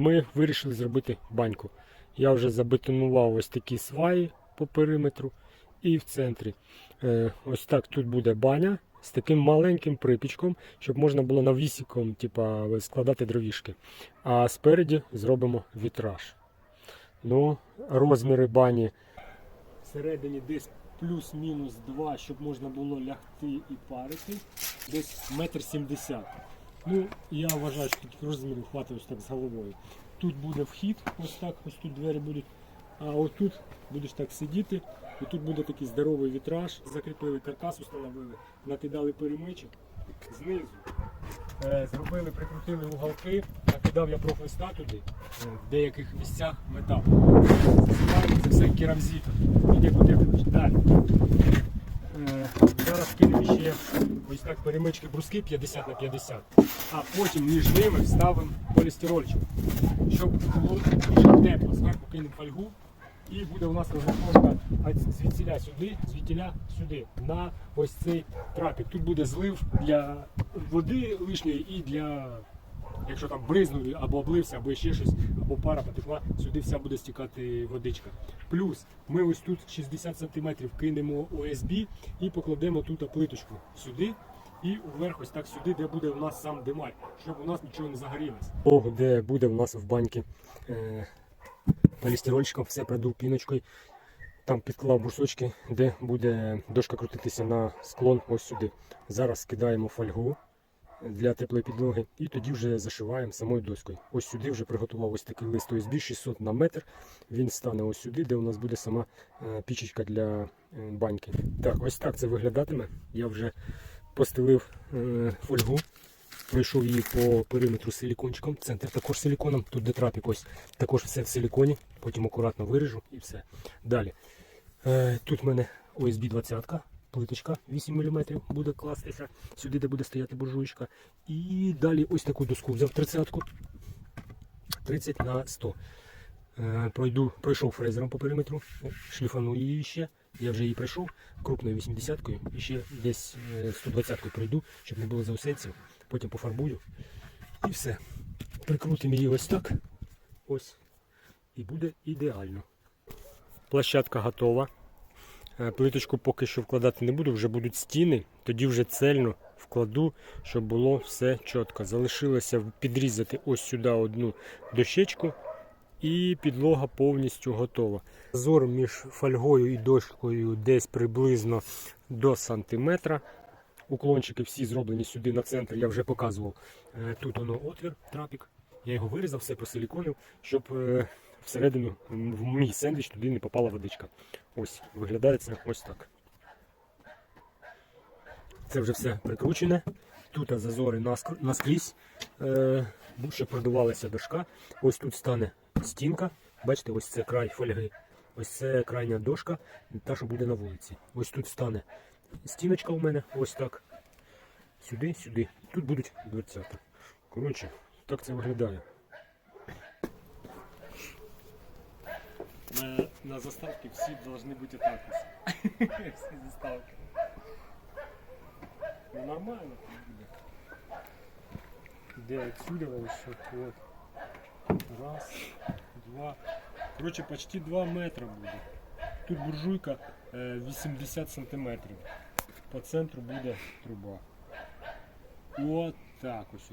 ми вирішили зробити баньку. Я вже забетонував ось такі сваї по периметру і в центрі. Е, ось так тут буде баня з таким маленьким припічком, щоб можна було навісіком типа, складати дровішки. А спереді зробимо вітраж. Ну, розміри бані всередині десь плюс-мінус 2, щоб можна було лягти і парити. Десь метр сімдесят. Ну, я вважаю, що таких розмірів хватить так з головою. Тут буде вхід, ось так, ось тут двері будуть. А отут будеш так сидіти, і тут буде такий здоровий вітраж, закріпили каркас, установили, накидали перемичок знизу. Е, зробили, прикрутили уголки, накидав я профлиста туди, е, в деяких місцях метал. Це все керамзитом. Іде Кутепович. Далі. Зараз кинемо ще ось так перемички бруски 50 на 50, а потім між ними вставимо полістирольчик, щоб було дуже тепло. Зверху кинемо фольгу і буде у нас розраховка звідсіля сюди, звідтіля сюди, на ось цей трапік. Тут буде злив для води лишньої і для, якщо там бризнув або облився, або ще щось, або пара потекла, сюди вся буде стікати водичка. Плюс ми ось тут 60 см кинемо ОСБ і покладемо тут плиточку сюди. І вверх ось так сюди, де буде у нас сам димар, щоб у нас нічого не загорілося. О, де буде у нас в баньці е, полістирольчиком, все продув піночкою. Там підклав брусочки, де буде дошка крутитися на склон ось сюди. Зараз скидаємо фольгу для теплої підлоги і тоді вже зашиваємо самою доскою. Ось сюди вже приготував ось такий лист ОСБ 600 на метр. Він стане ось сюди, де у нас буде сама е, пічечка для е, баньки. Так, ось так це виглядатиме. Я вже постелив е, фольгу. Пройшов її по периметру силікончиком, центр також силіконом, тут де трапік також все в силіконі, потім акуратно виріжу і все. Далі. Тут в мене ОСБ 20 плиточка 8 мм буде кластися, сюди де буде стояти буржуєчка. І далі ось таку доску взяв 30 30 на 100. Е, пройду, пройшов фрезером по периметру, шліфану її ще. Я вже її пройшов крупною 80-кою і ще десь 120-кою пройду, щоб не було заусенців. Потім пофарбую. І все. Прикрутимо її ось так. Ось. І буде ідеально. Площадка готова. Е, Плиточку поки що вкладати не буду, вже будуть стіни, тоді вже цельно вкладу, щоб було все чітко. Залишилося підрізати ось сюди одну дощечку і підлога повністю готова. Зазор між фольгою і дошкою десь приблизно до сантиметра. Уклончики всі зроблені сюди на центр, я вже показував. Е, Тут воно отвір, трапік. Я його вирізав, все просиліконив, щоб е, всередину в мій сендвіч туди не попала водичка. Ось, виглядає це ось так. Це вже все прикручене. Тут зазори наскрізь, е, щоб продувалася дошка. Ось тут стане стінка. Бачите, ось це край фольги. Ось це крайня дошка, та, що буде на вулиці. Ось тут стане стіночка у мене, ось так. Сюди, сюди. Тут будуть дверцята. Коротше, так це виглядає. На, на заставке всі должны бути так. Всі заставки. Ну нормально тут буде. Де отсюда ось от. Раз, два. Короче, почти 2 метра буде. Тут буржуйка е, 80 сантиметрів. По центру буде труба. От так ось.